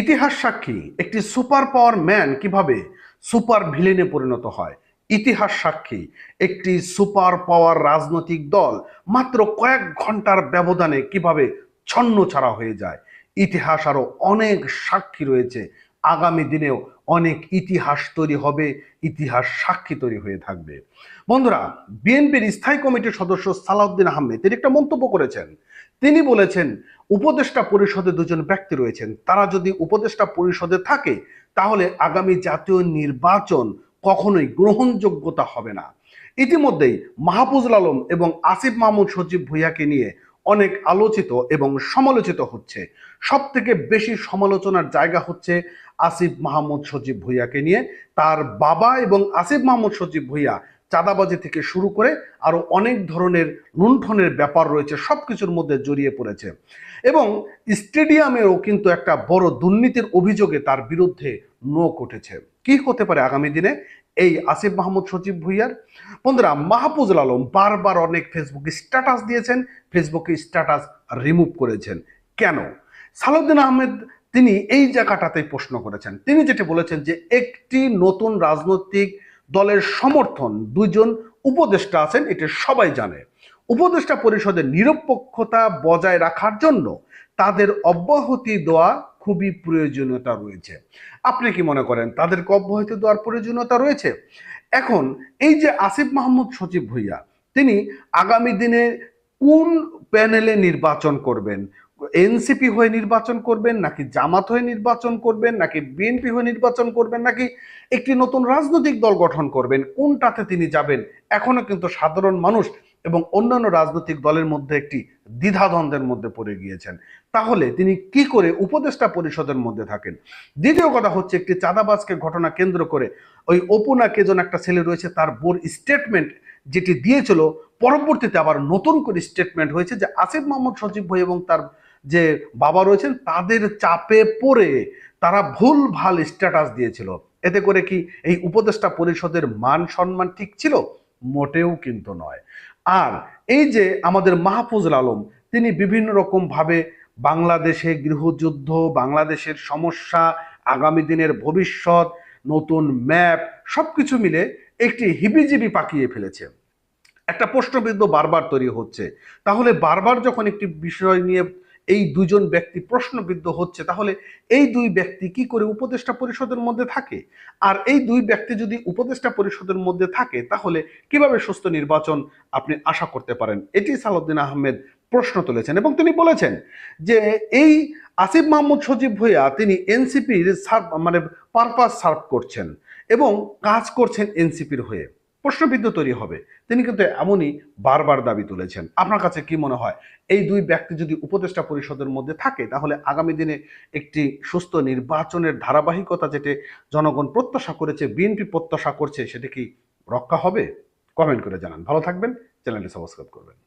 ইতিহাস সাক্ষী, একটি সুপার পাওয়ার ম্যান কীভাবে সুপার ভিলেনে পরিণত হয়? ইতিহাস সাক্ষী, একটি সুপার পাওয়ার রাজনৈতিক দল মাত্র কয়েক ঘণ্টার ব্যবধানে কীভাবে ছন্ন ছাড়া হয়ে যায়? ইতিহাস আরও অনেক সাক্ষী রয়েছে আগামী দিনেও অনেক ইতিহাস তৈরি হবে, ইতিহাস সাক্ষী তৈরি হয়ে থাকবে। বন্ধুরা, বিএনপির স্থায়ী কমিটির সদস্য সালাউদ্দিন আহমেদ, তিনি একটা মন্তব্য করেছেন। তিনি বলেছেন, উপদেষ্টা পরিষদে দুজন ব্যক্তি রয়েছেন। তারা যদি উপদেষ্টা পরিষদে থাকে, তাহলে আগামী জাতীয় নির্বাচন কখনোই গ্রহণযোগ্যতা হবে না। ইতিমধ্যেই মাহফুজুল আলম এবং আসিফ মাহমুদ সজীব ভুইয়াকে নিয়ে অনেক আলোচিত এবং সমালোচিত হচ্ছে। সব থেকে বেশি সমালোচনার জায়গা হচ্ছে আসিফ মাহমুদ সজীব ভুইয়াকে নিয়ে। তার বাবা এবং আসিফ মাহমুদ সজীব ভুইয়া চাঁদাবাজি থেকে শুরু করে আরও অনেক ধরনের লুণ্ঠনের ব্যাপার রয়েছে সব কিছুর মধ্যে জড়িয়ে পড়েছে। এবং স্টেডিয়ামেও কিন্তু একটা বড় দুর্নীতির অভিযোগে তার বিরুদ্ধে নোক উঠেছে। কি হতে পারে আগামী দিনে? এই আসিফ মাহমুদ সচিব ভুইয়ার। বন্ধুরা, মাহফুজুল আলম বারবার অনেক ফেসবুকে স্ট্যাটাস দিয়েছেন ফেসবুকে স্ট্যাটাস রিমুভ করেছেন। কেন? সালাউদ্দিন আহমেদ তিনি এই জায়গাটাতেই প্রশ্ন করেছেন। তিনি যেটা বলেছেন যে একটি নতুন রাজনৈতিক দলের সমর্থন, দুইজন উপদেষ্টা আছেন, এটা সবাই জানে। উপদেষ্টা পরিষদের নিরপেক্ষতা বজায় রাখার জন্য তাদের অব্যাহতি দেওয়া খুবই প্রয়োজনীয়তা রয়েছে। আপনি কি মনে করেন তাদেরকে অব্যাহতি দেওয়ার প্রয়োজনীয়তা রয়েছে? এখন এই যে আসিফ মাহমুদ সচিব ভুইয়া, তিনি আগামী দিনে কোন প্যানেলে নির্বাচন করবেন? এনসিপি হয়ে নির্বাচন করবেন নাকি জামাত হয়ে নির্বাচন করবেন নাকি বিএনপি হয়ে নির্বাচন করবেন নাকি একটি নতুন রাজনৈতিক দল গঠন করবেন? কোনটাতে তিনি যাবেন? এখনও কিন্তু সাধারণ মানুষ এবং অন্যান্য রাজনৈতিক দলের মধ্যে একটি দ্বিধাদ্বন্দ্বের মধ্যে পড়ে গিয়েছেন। তাহলে তিনি কি করে উপদেষ্টা পরিষদের মধ্যে থাকেন? দ্বিতীয় কথা হচ্ছে, একটি চাঁদাবাজকে ঘটনা কেন্দ্র করে ওই অপুনা কে যেন একটা ছেলে রয়েছে, তার বোর স্টেটমেন্ট যেটি দিয়েছিল, পরবর্তীতে আবার নতুন করে স্টেটমেন্ট হয়েছে যে আসিফ মোহাম্মদ সচিব ভাই এবং তার যে বাবা রয়েছেন, তাদের চাপে পড়ে তারা ভুল, ভালো স্ট্যাটাস দিয়েছিল। এতে করে কি এই উপদেষ্টা পরিষদের মান সম্মান ঠিক ছিল? মোটেও কিন্তু নয়। আর এই যে আমাদের মাহফুজুল আলম, তিনি বিভিন্ন রকমভাবে বাংলাদেশে গৃহযুদ্ধ, বাংলাদেশের সমস্যা, আগামী দিনের ভবিষ্যৎ, নতুন ম্যাপ সব কিছু মিলে একটি হিবিজিবি পাকিয়ে ফেলেছে। একটা প্রশ্নবিদ্ধ বারবার তৈরি হচ্ছে। তাহলে বারবার যখন একটি বিষয় নিয়ে এই দুজন ব্যক্তি প্রশ্নবিদ্ধ হচ্ছে, তাহলে এই দুই ব্যক্তি কি করে উপদেষ্টা পরিষদের মধ্যে থাকে? আর এই দুই ব্যক্তি যদি উপদেষ্টা পরিষদের মধ্যে থাকে, তাহলে কীভাবে সুস্থ নির্বাচন আপনি আশা করতে পারেন? এটি সালাউদ্দিন আহমেদ প্রশ্ন তুলেছেন এবং তিনি বলেছেন যে এই আসিফ মাহমুদ সজীব ভুইয়া তিনি এনসিপির সার্ভ মানে পারপাস সার্ভ করছেন এবং কাজ করছেন এনসিপির হয়ে। প্রশ্নবিদ্ধ তৈরি হবে। তিনি কিন্তু এমনই বারবার দাবি তুলেছেন। আপনার কাছে কি মনে হয়? এই দুই ব্যক্তি যদি উপদেষ্টা পরিষদের মধ্যে থাকে, তাহলে আগামী দিনে একটি সুস্থ নির্বাচনের ধারাবাহিকতা যেটি জনগণ প্রত্যাশা করেছে, বিএনপি প্রত্যাশা করছে, সেটি কি রক্ষা হবে? কমেন্ট করে জানান। ভালো থাকবেন। চ্যানেলটি সাবস্ক্রাইব করবেন।